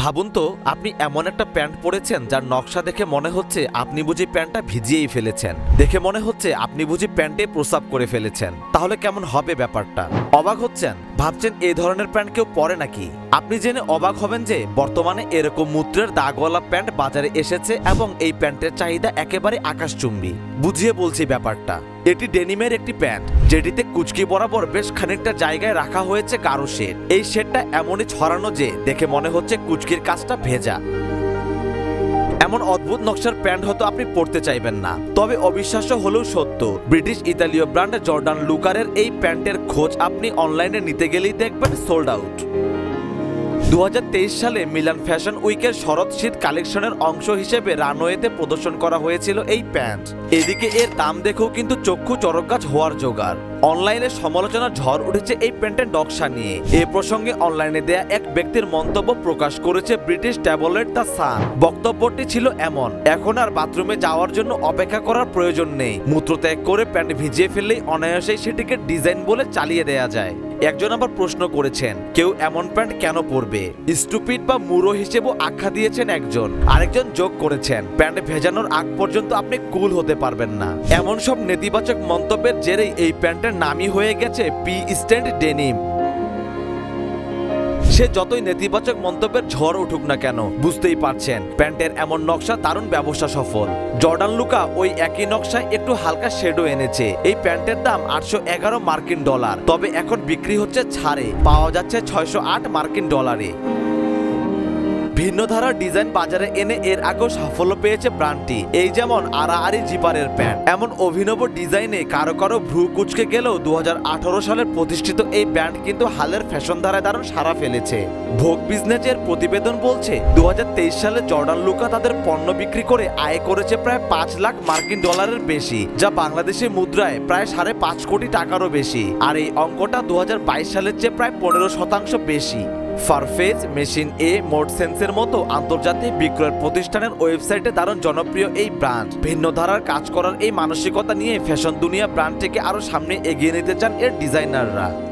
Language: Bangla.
ভাবুন তো, আপনি এমন একটা প্যান্ট পরেছেন যার নকশা দেখে মনে হচ্ছে আপনি বুঝি প্যান্টটা ভিজিয়েই ফেলেছেন। দেখে মনে হচ্ছে আপনি বুঝি প্যান্টে প্রস্রাব করে ফেলেছেন। তাহলে কেমন হবে ব্যাপারটা? অবাক হচ্ছেন? ভাবছেন এই ধরনের প্যান্ট কেউ পরে নাকি? আপনি জেনে অবাক হবেন যে বর্তমানে এরকম মূত্রের দাগওয়ালা প্যান্ট বাজারে এসেছে এবং এই প্যান্টের চাহিদা একেবারে আকাশচুম্বী। বুঝিয়ে বলছি ব্যাপারটা। এটি ডেনিমের একটি প্যান্ট, যেটিতে কুচকি বরাবর বেশ খানিকটা জায়গায় রাখা হয়েছে গাঢ় শেড। এই শেডটা এমনই ছড়ানো যে দেখে মনে হচ্ছে কুচকির কাজটা ভেজা। এমন অদ্ভুত নকশার প্যান্ট হয়তো আপনি পরতে চাইবেন না। তবে অবিশ্বাস্য হলেও সত্য, ব্রিটিশ ইতালীয় ব্র্যান্ড জর্ডান লুকারের এই প্যান্টের খোঁজ আপনি অনলাইনে নিতে গেলেই দেখবেন সোল্ড আউট দু হাজার তেইশ সালে মিলান ফ্যাশন উইকের শরৎ শীত কালেকশনের অংশ হিসেবে রানওয়েতে প্রদর্শন করা হয়েছিল এই প্যান্ট। এদিকে এর দাম দেখেও কিন্তু চক্ষু চরকগাছ হওয়ার জোগাড়। অনলাইনে সমালোচনার ঝড় উঠেছে এই প্যান্টের নকশা নিয়ে। এ প্রসঙ্গে অনলাইনে দেয়া এক ব্যক্তির মন্তব্য প্রকাশ করেছে ব্রিটিশ ট্যাবলেট দ্য সান। বক্তব্যটি ছিল এমন, এখন আর বাথরুমে যাওয়ার জন্য অপেক্ষা করার প্রয়োজন নেই। মূত্রত্যাগ করে প্যান্ট ভিজিয়ে ফেললেই অনায়াসেই সেটিকে ডিজাইন বলে চালিয়ে দেয়া যায়। একজন আবার প্রশ্ন করেছেন, কেউ এমন প্যান্ট কেন পরবে? স্টুপিড বা মুরো হিসেবে আখ্যা দিয়েছেন একজন। আরেকজন যোগ করেছেন, প্যান্ট ভেজানোর আগ পর্যন্ত আপনি কুল হতে পারবেন না। এমন সব নেতিবাচক মন্তব্যের জেরেই এই প্যান্টের নামই হয়ে গেছে পি স্ট্যান্ড ডেনিম। সে যতই নেতিবাচক মন্তব্যের ঝড় উঠুক না কেন, বুঝতেই পারছেন, প্যান্টের এমন নকশা দারুণ ব্যবসা সফল। জর্ডান লুকা ওই একই নকশায় একটু হালকা শেডও এনেছে। এই প্যান্টের দাম আটশো এগারো মার্কিন ডলার, তবে এখন বিক্রি হচ্ছে ছাড়ে, পাওয়া যাচ্ছে ছয়শো আট মার্কিন ডলারে। ভিন্ন ধারার ডিজাইন বাজারে এনে এর আগেও সাফল্য পেয়েছে ব্র্যান্ডটি। এই যেমন আড়াআড়ি জিপারের প্যান্ট, এমন অভিনব ডিজাইনে কারও কারও ভ্রু কুচকে গেলেও দু সালের প্রতিষ্ঠিত এই ব্র্যান্ড কিন্তু হালের ফ্যাশন ধারায় দারুণ সারা ফেলেছে। ভোগ বিজনেসের প্রতিবেদন বলছে দু হাজার তেইশ সালে জর্ডান লুকা তাদের পণ্য বিক্রি করে আয় করেছে প্রায় পাঁচ লাখ মার্কিন ডলারের বেশি, যা বাংলাদেশের মুদ্রায় প্রায় সাড়ে পাঁচ কোটি টাকারও বেশি। আর এই অঙ্কটা দু হাজার বাইশ সালের চেয়ে প্রায় পনেরো শতাংশ বেশি। ফারফেজ মেশিন এ মোড সেন্সের মতো আন্তর্জাতিক বিক্রয় প্রতিষ্ঠানের ওয়েবসাইটে দারুণ জনপ্রিয় এই ব্র্যান্ড। ভিন্ন ধারার কাজ করার এই মানসিকতা নিয়ে ফ্যাশন দুনিয়া ব্র্যান্ডটিকে আরও সামনে এগিয়ে নিতে চান এর ডিজাইনাররা।